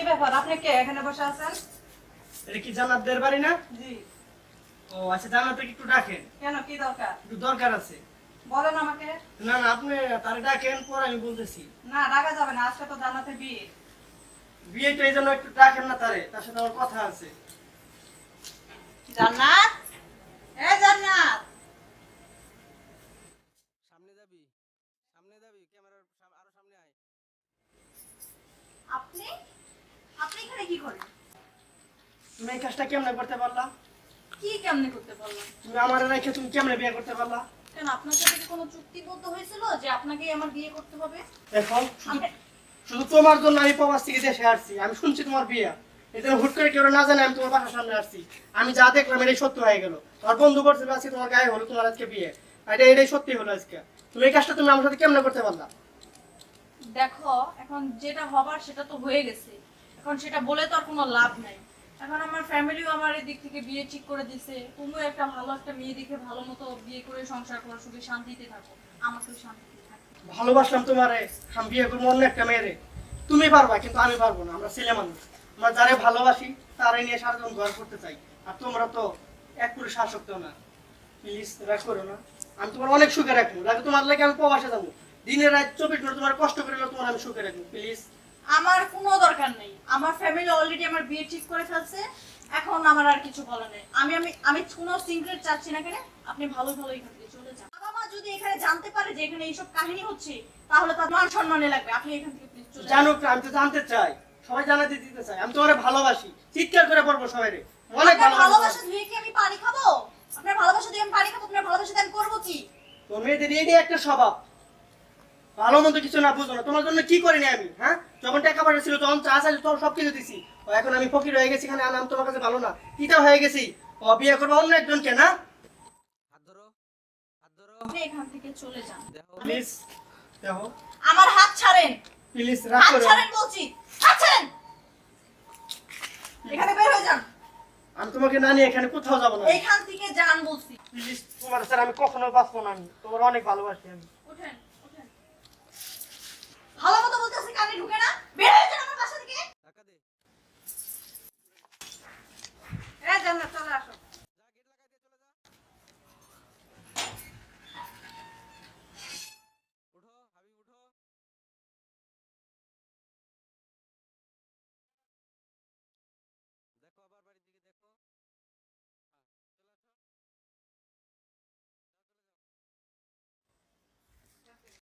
কি ব্যাপার? আপনি কে? এখানে বসে আছেন? এটা কি জান্নাতদের বাড়ি না? জি। ও আচ্ছা জান্নাতকে একটু ডাকেন। কেন? কি দরকার? একটু দরকার আছে। বলেন আমাকে। না না আপনি তারে ডাকেন পরে আমি বলতেছি। না ডাকা যাবে না আজকে তো জান্নাতে বিয়ে। বিয়েটা এই জন্য একটু ডাকেন না তারে তার সাথে আমার কথা আছে। জান্নাত? এ জান্নাত! সামনে যাবি? সামনে যাবি? ক্যামেরার আরও সামনে আয়। আপনি? আপনি এখানে কি করেন? তুমি এই কাজটা কেমনে করতে পারলা? কি কেমনে করতে পারলাম? তুমি আমার রেখে তুমি কেমনে বিয়ে করতে পারলা? কেন আপনার সাথে কি কোনো চুক্তিবদ্ধ হয়েছিল যে আপনাকে আমার বিয়ে করতে হবে? দেখো শুধু তোমার জন্য আমি প্রবাস থেকে দেশে আসছি আমি শুনছি তোমার বিয়ে। জন্য হুট করে কেউ না জানে আমি তোমার বাসার সামনে আসছি। আমি যা দেখলাম এটাই সত্য হয়ে গেল। তোমার বন্ধু আজকে তোমার গায়ে হলো তোমার আজকে বিয়ে। এটা এটাই সত্যি হলো আজকে। তুমি এই কাজটা তুমি আমার সাথে কেমনে করতে পারলা? দেখো এখন যেটা হবার সেটা তো হয়ে গেছে। এখন সেটা বলে তো আর কোনো লাভ নাই। এখন আমার ফ্যামিলিও আমার এই দিক থেকে বিয়ে ঠিক করে দিছে। তুমিও একটা ভালো একটা মেয়ে দেখে ভালো মতো বিয়ে করে সংসার করো শুধু শান্তিতে থাকো। আমাকেও শান্তিতে ভালোবাসলাম তোমারে। আমি বিয়ে করব অন্য একটা মেয়েরে। তুমি পারবা, কিন্তু আমি পারব না। আমরা ছেলে মানুষ। আমরা যারে ভালোবাসি তারাই নিয়ে সারাজন ঘর করতে চাই। আর তোমরা তো এক পুরো শাসকত না। প্লিজ, রাগ করো না। আমি তোমার অনেক সুখে রাখব। লাগে তোমার লাগে আমি প্রবাসে যাব। দিনের রাত চব্বিশ ঘণ্টা তোমার কষ্ট করে তোমার আমি সুখে রাখব। প্লিজ। আমার কোনো দরকার নেই। আমার ফ্যামিলি অলরেডি আমার বিয়ে ঠিক করে ফেলছে। এখন আমার আর কিছু বলার নেই। আমি আমি আমি কোনো সিক্রেট চাচ্ছি না কেন আপনি ভালো ভালো এখান থেকে চলে যান। বাবা মা যদি এখানে জানতে পারে যে এখানে এইসব কাহিনী হচ্ছে তাহলে তার মান সম্মানে লাগবে। আপনি এখান থেকে প্লিজ চলে যান। জানুক না, আমি তো জানতে চাই। সবাই জানাতে দিতে চাই আমি তোমার ভালোবাসি। চিৎকার করে পড়ব সবাই রে অনেক ভালোবাসা। দিয়ে কি আমি পানি খাব? আপনার ভালোবাসা দিয়ে আমি পানি খাব? আপনার ভালোবাসা দিয়ে আমি করব কি? তো মেয়েদের এটাই একটা স্বভাব। ভালো মন্দ কিছু না বুঝো না। তোমার জন্য কি করিনি আমি হ্যাঁ? যখন টাকা পয়সা ছিল তখন চা চাই তখন সব কিছু দিছি। এখন আমি ফকির হয়ে গেছি এখানে আনাম তোমার কাছে ভালো না। কিটা হয়ে গেছি। ও বিয়ে করব অন্য একজনকে না? হাত ধরো হাত ধরো। আপনি এখান থেকে চলে যান। প্লিজ দেখো। আমার হাত ছাড়েন। প্লিজ রাগ হাত ছাড়েন বলছি। হাত ছাড়েন। এখানে বের হয়ে যান। আমি তোমাকে না নিয়ে এখানে কোথাও যাব না। এইখান থেকে যান বলছি। প্লিজ তোমার স্যার আমি কখনো বাঁচবো না আমি। তোমার অনেক ভালোবাসি আমি। Gracias a todas.